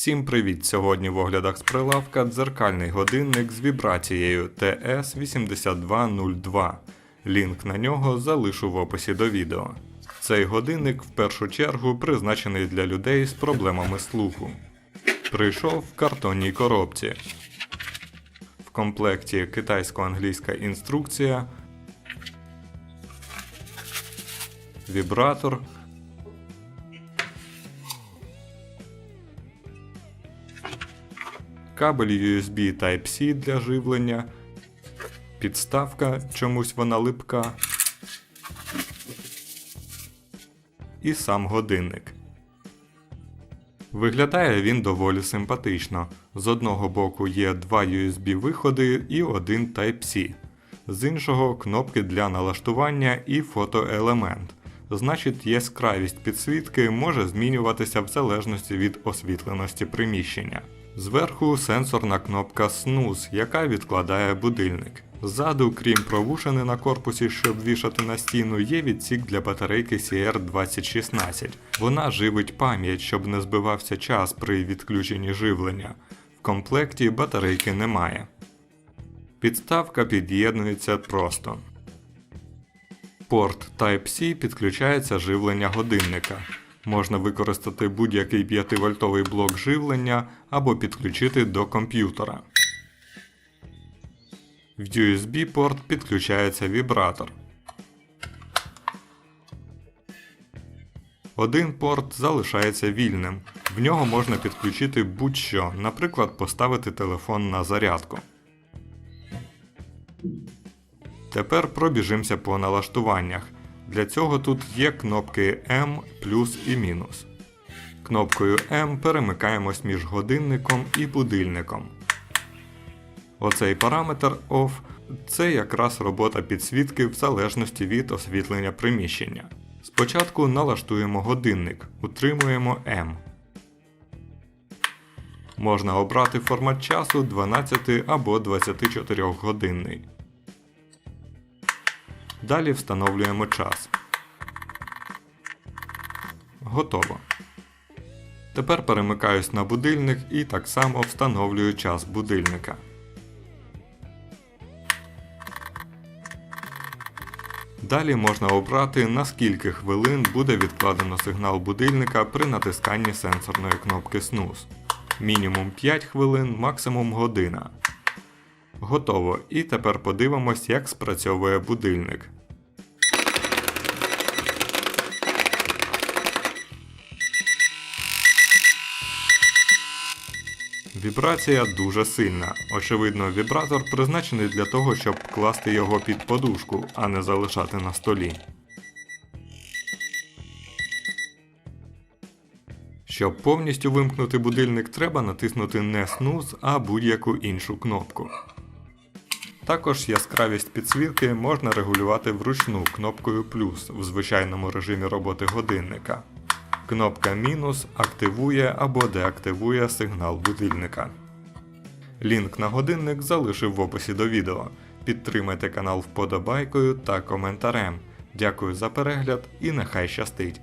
Всім привіт! Сьогодні в оглядах з прилавка дзеркальний годинник з вібрацією TS8202. Лінк на нього залишу в описі до відео. Цей годинник в першу чергу призначений для людей з проблемами слуху. Прийшов в картонній коробці. В комплекті китайсько-англійська інструкція, вібратор. Кабель USB Type-C для живлення, підставка, чомусь вона липка, і сам годинник. Виглядає він доволі симпатично. З одного боку є два USB виходи і один Type-C, з іншого кнопки для налаштування і фотоелемент. Значить, яскравість підсвітки може змінюватися в залежності від освітленості приміщення. Зверху сенсорна кнопка Snooze, яка відкладає будильник. Ззаду, крім провушини на корпусі, щоб вішати на стіну, є відсік для батарейки CR2016. Вона живить пам'ять, щоб не збивався час при відключенні живлення. В комплекті батарейки немає. Підставка під'єднується просто. Порт Type-C підключається живлення годинника. Можна використати будь-який 5-вольтовий блок живлення або підключити до комп'ютера. В USB порт підключається вібратор. Один порт залишається вільним. В нього можна підключити будь-що, наприклад, поставити телефон на зарядку. Тепер пробіжимося по налаштуваннях. Для цього тут є кнопки М, плюс і мінус. Кнопкою М перемикаємось між годинником і будильником. Оцей параметр OFF це якраз робота підсвітки в залежності від освітлення приміщення. Спочатку налаштуємо годинник, утримуємо М. Можна обрати формат часу 12 або 24 годинний. Далі встановлюємо час. Готово. Тепер перемикаюсь на будильник і так само встановлюю час будильника. Далі можна обрати на скільки хвилин буде відкладено сигнал будильника при натисканні сенсорної кнопки Snooze. Мінімум 5 хвилин, максимум година. Готово. І тепер подивимось, як спрацьовує будильник. Вібрація дуже сильна. Очевидно, вібратор призначений для того, щоб класти його під подушку, а не залишати на столі. Щоб повністю вимкнути будильник, треба натиснути не снуз, а будь-яку іншу кнопку. Також яскравість підсвітки можна регулювати вручну кнопкою плюс в звичайному режимі роботи годинника. Кнопка мінус активує або деактивує сигнал будильника. Лінк на годинник залишив в описі до відео. Підтримайте канал вподобайкою та коментарем. Дякую за перегляд і нехай щастить!